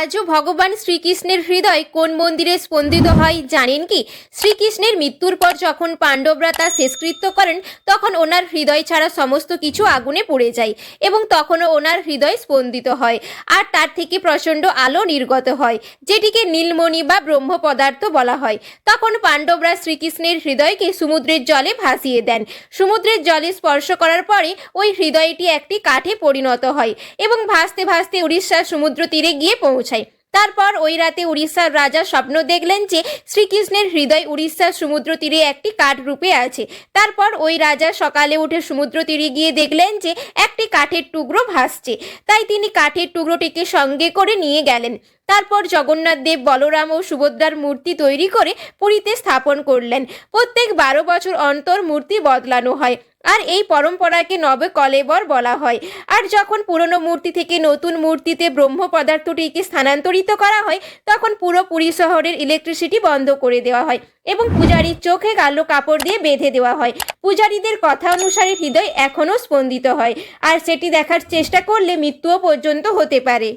আজও ভগবান শ্রীকৃষ্ণের হৃদয় কোন মন্দিরে স্পন্দিত হয় জানেন কি? শ্রীকৃষ্ণের মৃত্যুর পর যখন পাণ্ডবরা তা শেষকৃত্য করেন, তখন ওনার হৃদয় ছাড়া সমস্ত কিছু আগুনে পড়ে যায় এবং তখনও ওনার হৃদয় স্পন্দিত হয় আর তার থেকে প্রচণ্ড আলো নির্গত হয়, যেটিকে নীলমণি বা ব্রহ্ম পদার্থ বলা হয়। তখন পাণ্ডবরা শ্রীকৃষ্ণের হৃদয়কে সমুদ্রের জলে ভাসিয়ে দেন। সমুদ্রের জলে স্পর্শ করার পরে ওই হৃদয়টি একটি কাঠে পরিণত হয় এবং ভাসতে ভাসতে উড়িষ্যার সমুদ্র তীরে গিয়ে পৌঁছায়। তারপর ওই রাতে উড়িষ্যার রাজা স্বপ্ন দেখলেন যে শ্রীকৃষ্ণের হৃদয় উড়িষ্যার সমুদ্র তীরে একটি কাঠ রূপে আছে। তারপর ওই রাজা সকালে উঠে সমুদ্র তীরে গিয়ে দেখলেন যে একটি কাঠের টুকরো ভাসছে। তাই তিনি কাঠের টুকরোটিকে সঙ্গে করে নিয়ে গেলেন। তারপর জগন্নাথ দেব, বলরাম ও সুভদ্রার মূর্তি তৈরি করে পুরীতে স্থাপন করলেন। প্রত্যেক বারো বছর অন্তর মূর্তি বদলানো হয়। আর এই পরম্পরাকে নবে কলেবর বলা হয়। আর যখন পুরনো মূর্তি থেকে নতুন মূর্তিতে ব্রহ্ম পদার্থটিকে স্থানান্তরিত করা হয়, তখন পুরো পুরী শহরের ইলেকট্রিসিটি বন্ধ করে দেওয়া হয় এবং পূজারীর চোখে কালো কাপড় দিয়ে বেঁধে দেওয়া হয়। পূজারীদের কথা অনুসারে হৃদয় এখনও স্পন্দিত হয়। আর সেটি দেখার চেষ্টা করলে মৃত্যুও পর্যন্ত হতে পারে।